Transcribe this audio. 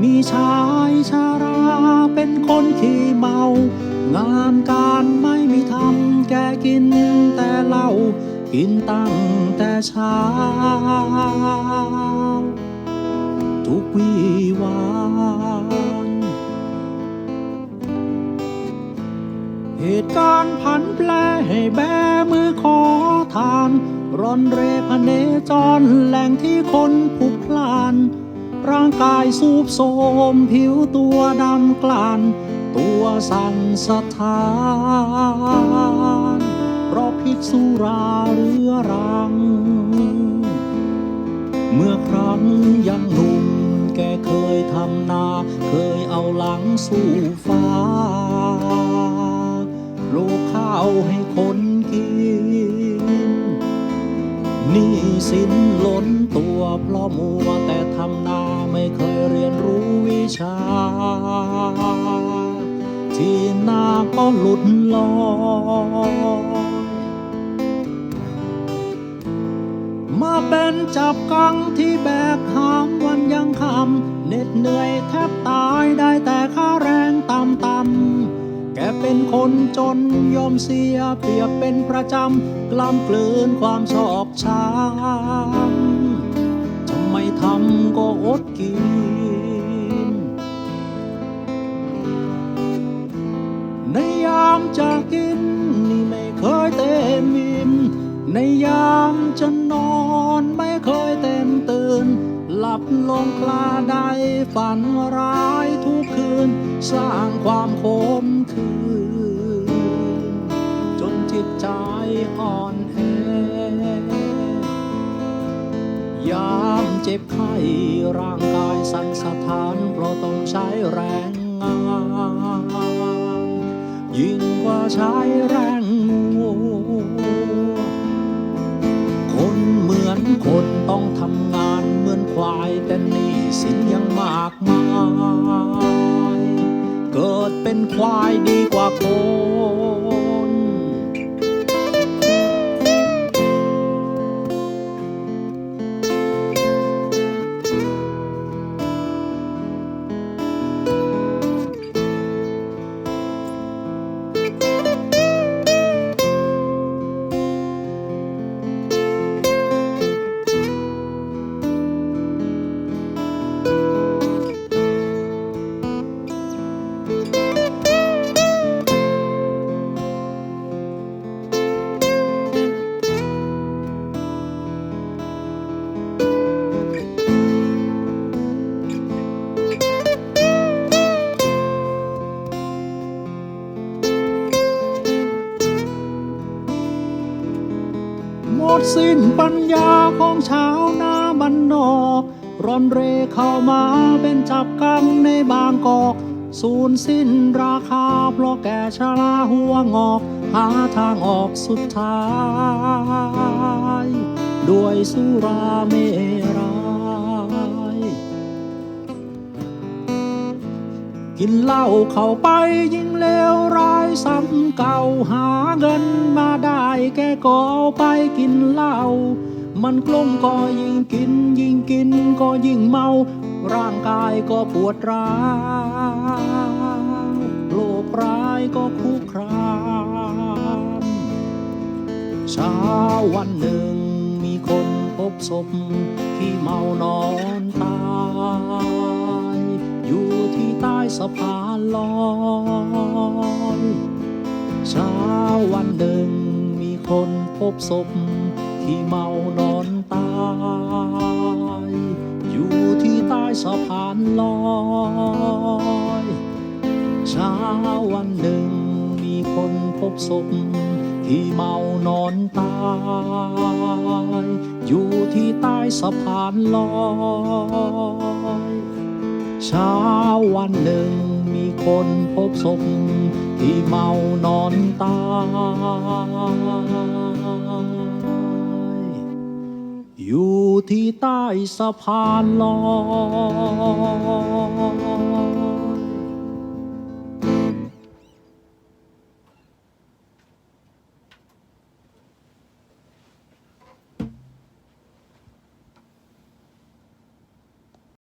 มีชายชาราเป็นคนขี้เมา งานการไม่มีทำแกกินแต่เหล้ากินตั้งแต่เช้า ทุกวีวานเหตุการณ์ผันแปรให้แบมือขอทานร่อนเรพเนจรแหล่งที่คนพลุกพล่าน ร่างกายสูบโทมผิวตัวดำกลาน ตัวสั่นสะท้าน เพราะพิษสุราเรื้อรัง เมื่อครั้งยังหนุ่มแกเคยทำนา เคยเอาหลังสู่ฟ้า โลกข้าวให้คนกิน นี่สินล้นตัวเพราะมัวแต่ทำนาไม่เคยเรียนรู้วิชา ที่นาก็หลุดลอยมาเป็นจับกังที่แบกหามวันยังคำเหน็ดเหนื่อยแทบตายได้แต่ค่า เป็นคนจนยอมเสียเปรียบเป็นประจำกล้ำกลืนความชอกช้ำจะไม่ทำก็อดกิน ในยามจะกินนี่ไม่เคยเต็มอิ่มในยามจะนอนไม่เคยเต็มตื่น หลับลงคลาได้ฝันร้ายทุกคืน สร้างความขมขื่น ใจอ่อนแอยามเจ็บไข้ร่างกายสั่นสะท้านเพราะต้องใช้แรงงานยิ่งกว่าใช้แรงงัวคนเหมือนคนต้องทำงานเหมือนควายแต่นี่สินยังมากมาย เกิดเป็นควายดีกว่าคน ดสิ้นปัญญาของชาวนาบันนอกร่อนเรเข้ามาเป็นจับกังในบางกอก สูญสิ้นราคาเพราะแก่ชราหัวงอก หาทางออกสุดท้าย ด้วยสุราเมราย กินเหล้าเข้าไปยิ่งเลวร้ายซ้ำเก่าหาเงินมาได้แกก็เอาไปกินเหล้ามันกลมก็ยิ่งกิน ยิ่งกินก็ยิ่งเมา ร่างกายก็ปวดร้าวโลกร้ายก็คุกครามเช้าวันหนึ่งมีคนพบศพที่เมานอนตาย สะพานลอยเช้าวันหนึ่งมีคนพบศพที่เมานอนตาย อยู่ที่ใต้สะพานลอยเช้าวันหนึ่งมีคนพบศพที่เมานอนตาย อยู่ที่ใต้สะพานลอย เช้าวันหนึ่งมีคนพบศพที่เมานอนตาย อยู่ที่ใต้สะพานลอย